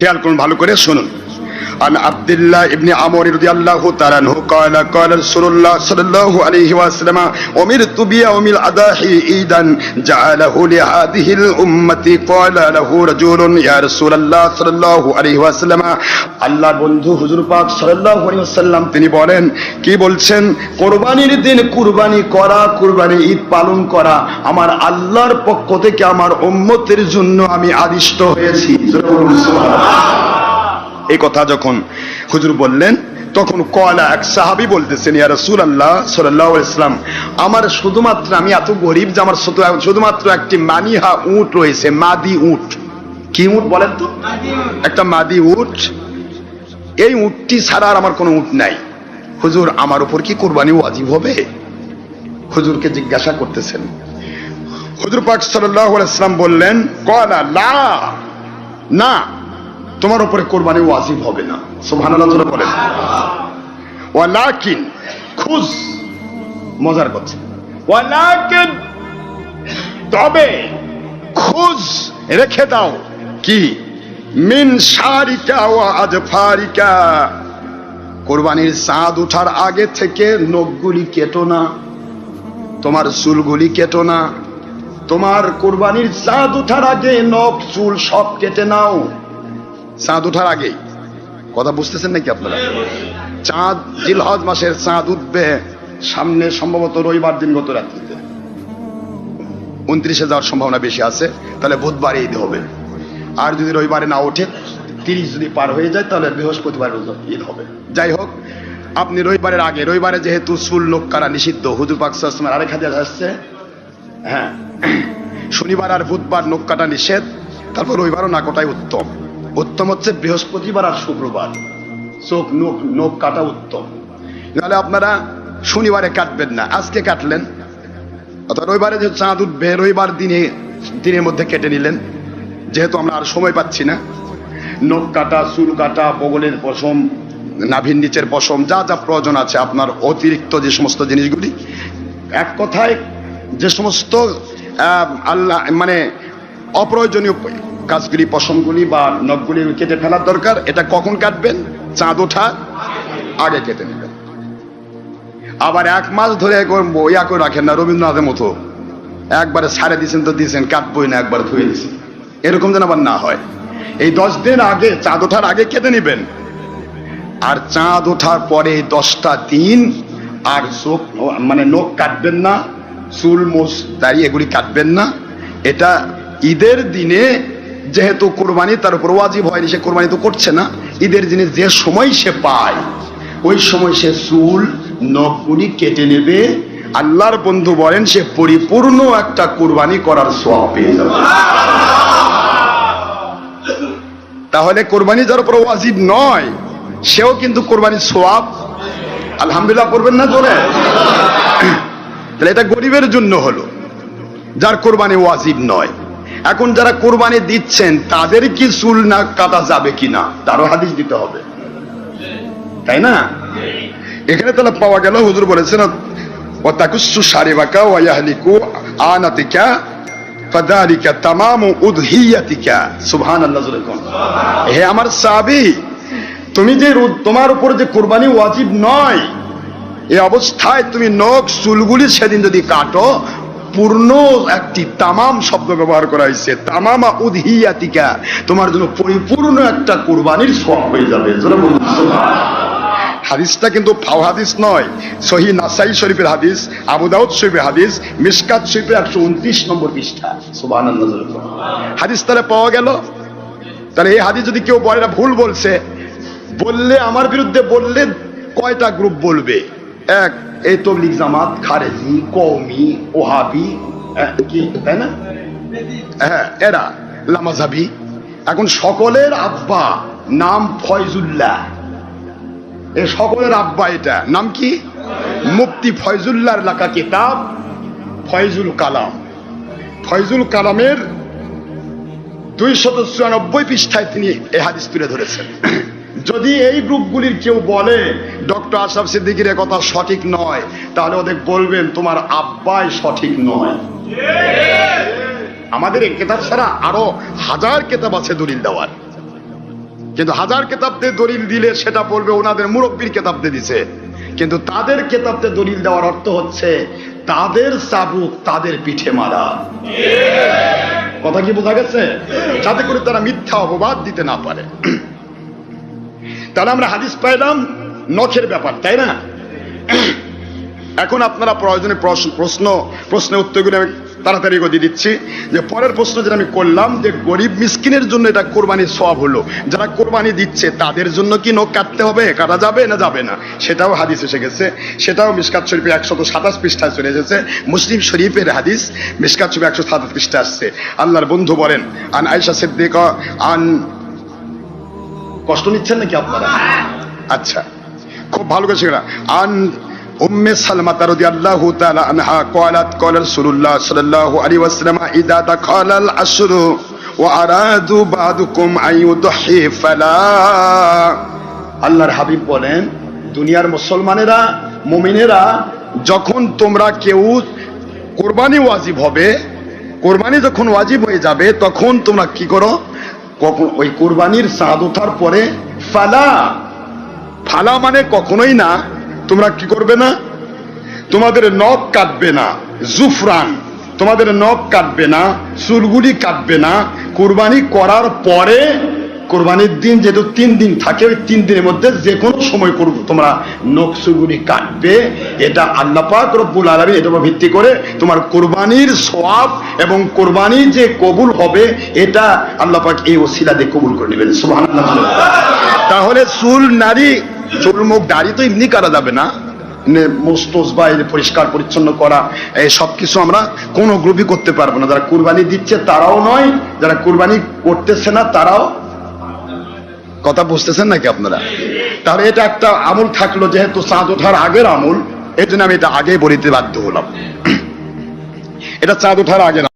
খেয়াল করুন ভালো করে শুনুন। عن عبد الله ابن عمرو رضي الله تعالى عنه قال قال رسول الله صلى الله عليه وسلم أمرت بيوم الأضاحي عيدا جعله لهذه الأمة قال له رجل يا رسول الله صلى الله عليه وسلم আল্লাহর বন্ধু হুজুর পাক সাল্লাল্লাহু আলাইহি ওয়াসাল্লাম তিনি বলেন কি বলছেন কোরবানির দিন কুরবানি করা কুরবানি ঈদ পালন করা আমার আল্লাহর পক্ষ থেকে আমার উম্মতের জন্য আমি আদিষ্ট হয়েছি জোরে বলুন সুবহানাল্লাহ। এই কথা যখন হুজুর বললেন, তখন কয়লা এক সাহাবি বলতেছেন, ইয়া রাসূল আল্লাহ সাল্লাল্লাহু আলাইহি ওয়াসাল্লাম, আমার শুধুমাত্র আমি এত গরিব যে আমার শুধুমাত্র একটি মানিহা উট রয়েছে, মাদি উট। কি উট বলেন তো? একটা মাদি উট। এই উটটি ছাড়া আর আমার কোনো উট নাই। হুজুর, আমার উপর কি কোরবানি ওয়াজিব হবে? হুজুরকে জিজ্ঞাসা করতেছেন। হুজুর পাক সাল্লাল্লাহু আলাইহি ওয়াসাল্লাম বললেন, কয়লা, লা, না তোমার উপরে কোরবানি ওয়াজিব হবে না। জোরে বলেন। ওয়ালাকিন খুজ মজার কথা। ওয়ালাকিন, তবে খুজ রেখে দাও। কি? মিন শারিকা ওয়া আজফারিকা। কোরবানির চাঁদ ওঠার আগে থেকে নখগুলি কেটো না, তোমার চুলগুলি কেটো না, তোমার কোরবানির চাঁদ ওঠার আগে নখ, চুল সব কেটে নাও। চাঁদ ওঠার আগেই। কথা বুঝতেছেন নাকি আপনারা? চাঁদ, জিলহজ মাসের চাঁদ উঠবে সামনে সম্ভবত রবিবার দিন গত রাত্রিতে। উনত্রিশে যাওয়ার সম্ভাবনা বেশি আছে, তাহলে বুধবারে ঈদ হবে। আর যদি রবিবারে না ওঠে, তিরিশ যদি পার হয়ে যায়, তাহলে বৃহস্পতিবার ঈদ হবে। যাই হোক, আপনি রবিবারের আগে, রবিবারে যেহেতু চুল, লোক, কারা নিষিদ্ধ, হুজুর পাকসামের আরেক হাজার আসছে। হ্যাঁ শনিবার আর বুধবার নখ কাটা নিষেধ, তারপর রবিবারও না কাটাই উত্তম। উত্তম হচ্ছে বৃহস্পতিবার আর শুক্রবার। চোখ, নখ নখ কাটা উত্তম। নাহলে আপনারা শনিবারে কাটবেন না। আজকে কাটলেন। অর্থাৎ রবিবারে যে চাঁদ উঠবে, রবিবার দিনে, দিনের মধ্যে কেটে নিলেন। যেহেতু আমরা আর সময় পাচ্ছি না। নখ কাটা, চুল কাটা, বগলের পশম, নাভির নিচের পশম, যা যা প্রয়োজন আছে, আপনার অতিরিক্ত যে সমস্ত জিনিসগুলি, এক কথায় যে সমস্ত আল্লাহ মানে অপ্রয়োজনীয় কাজগুলি পশমগুলি বা নখগুলি কেটে ফেলার দরকার। এটা কখন কাটবেন? চাঁদ ওঠার আগে কেটে নেবেন। আবার এক মাস ধরে ইয়া করে রাখেন না, রবীন্দ্রনাথের মতো। একবারে ছাড়ে দিয়েছেন তো দিয়েছেন কাটবই না, একবার ধুয়ে দিয়েছেন এরকম যেন আবার না হয়। এই দশ দিন আগে, চাঁদ ওঠার আগে কেটে নেবেন। আর চাঁদ ওঠার পরে দশটা দিন আর চোখ মানে নখ কাটবেন না, চুল মোষ দাঁড়িয়ে এগুলি কাটবেন না। এটা ঈদের দিনে যেহেতু কোরবানি, তার উপর ওয়াজিব হয়নি, সে কোরবানি তো করছে না। ঈদের দিনে যে সময় সে পায়, ওই সময় সে চুল নখগুলি কেটে নেবে। আল্লাহর বন্ধু বলেন, সে পরিপূর্ণ একটা কোরবানি করার সব পেয়ে যাবে। তাহলে কোরবানি যার উপর ওয়াজিব নয়, সেও কিন্তু কোরবানির সোয়াব আলহামদুলিল্লাহ করবেন না জোরে? তাহলে এটা গরিবের জন্য হলো, যার কোরবানি ওয়াজিব নয়। এখন যারা কোরবানি দিচ্ছেন, তাদের কি চুল না কাটা যাবে কিনা? তারও হাদিস দিতে হবে। তাই না? এখানে তাহলে পাওয়া গেল, হুজুর বলেছেন ইয়াহলিকু আনাতিকা তামামু উদহিয়াতিকা। কোন। হে আমার তুমি যে তোমার উপর যে কোরবানি ওয়াজিব নয় এই অবস্থায় তুমি নখ চুলগুলি সেদিন যদি কাটো পূর্ণ একটি তামাম শব্দ ব্যবহার করা হয়েছে। তামামা উদহিয়াতিকা। তোমার জন্য পরিপূর্ণ একটা কোরবানির সব হয়ে যাবে। হাদিসটা কিন্তু ফাও হাদিস নয়। সহি নাসাই শরীফের হাদিস, আবু দাউদ শরীফের হাদিস মিসকাত শরীফের একশো উনত্রিশ নম্বর পৃষ্ঠা। বলুন। হাদিস তাহলে পাওয়া গেল? তাহলে এই হাদিস যদি কেউ বলে না ভুল বলছে, বললে, আমার বিরুদ্ধে বললে কয়টা গ্রুপ বলবে? এক এই তবলিগ জামাত খারেজি কৌমি ওহাবি আহ, কি তাই না? হ্যাঁ এরা লামাজাবি। এখন সকলের আব্বা নাম ফয়জুল্লাহ। এ সকলের আব্বা এটা। নাম কি? মুফতি ফয়জুল্লাহর লেখা কিতাব ফয়জুল কালাম। ফয়জুল কালামের দুইশত চুরানব্বই পৃষ্ঠায় তিনি এ হাদিস তুলে ধরেছেন। যদি এই গ্রুপগুলির কেউ বলে, ডক্টর আশরাফ সিদ্দিকির কথা সঠিক নয়, তাহলে ওদের বলবেন, তোমার আব্বাই সঠিক নয়। আমাদের এই কেতাব ছাড়া আরও হাজার কেতাব আছে দলিল দেওয়ার। কিন্তু হাজার কেতাবতে দলিল দিলে সেটা বলবে ওনাদের মুরব্বীর কেতাবতে দিছে। কিন্তু তাদের কেতাবতে দলিল দেওয়ার অর্থ হচ্ছে, তাদের চাবুক তাদের পিঠে মারা। কথা কি বোঝা গেছে? যাতে করে তারা মিথ্যা অপবাদ দিতে না পারে। তাহলে আমরা হাদিস পাইলাম, নখের ব্যাপার, তাই না? এখন আপনারা প্রয়োজনে প্রশ্ন প্রশ্ন, প্রশ্নের উত্তরগুলো আমি তাড়াতাড়ি গতি দিচ্ছি। যে পরের প্রশ্ন যেটা আমি করলাম, যে গরিব মিসকিনের জন্য এটা কোরবানির সব হলো। যারা কোরবানি দিচ্ছে, তাদের জন্য কি নখ কাটতে হবে, কাটা যাবে না যাবে না? সেটাও হাদিস এসে গেছে। সেটাও মিসকাত শরীফে একশত সাতাশ পৃষ্ঠায় চলে এসেছে। মুসলিম শরীফের হাদিস মিসকাত শরীফে একশো সাতাশ পৃষ্ঠা আসছে। আল্লাহর বন্ধু বলেন, আন আয়সা সিদ্দিকা, আন কষ্ট নিচ্ছেন নাকি আপনারা আচ্ছা খুব ভালো করে শিখলাম আন উম্মে সালমা রাদিয়াল্লাহু তাআলা আনহা قالت قال رسول الله صلى الله عليه وسلم اذا دخل العشر وارادوا بعضكم ان يضحي فلا আল্লাহর হাবিব বলেন দুনিয়ার মুসলমানেরা মুমিনেরা যখন তোমরা কেউ কোরবানি ওয়াজিব হবে কোরবানি যখন ওয়াজিব হয়ে যাবে তখন তোমরা কি করো কখন ওই কোরবানির চাঁদ ওঠার পরে, ফালা। ফালা মানে কখনোই না। তোমরা কি করবে না? তোমাদের নখ কাটবে না। জুফরান। তোমাদের নখ কাটবে না। চুলগুলি কাটবে না। কোরবানি করার পরে কোরবানির দিন যেহেতু তিন দিন থাকে, ওই তিন দিনের মধ্যে যে কোনো সময় করব তোমরা নখ চুলগুলি কাটবে। এটা আল্লাহ পাক রব্বুল আলমী এটার উপর ভিত্তি করে তোমার কোরবানির সোয়াব এবং কোরবানি যে কবুল হবে, এটা আল্লাহ পাক এই ওসিলা দিয়ে কবুল করে নেবেন। সুবহানাল্লাহ। তাহলে চুল, নারী, চুল, মুখ, দাড়ি তো এমনি করা যাবে না। মোস্তোস বা পরিষ্কার, পরিচ্ছন্ন করা, এই সব কিছু আমরা কোনো গ্রুপই করতে পারব না। যারা কুরবানি দিচ্ছে তারাও নয়, যারা কুরবানি করতেছে না তারাও কথা বুঝতেছেন নাকি আপনারা? তাহলে এটা একটা আমল থাকল যেহেতু চাঁদ ওঠার আগের আমল এই জন্য আমি এটা আগে বলিতে বাধ্য হলাম। এটা চাঁদ ওঠার আগে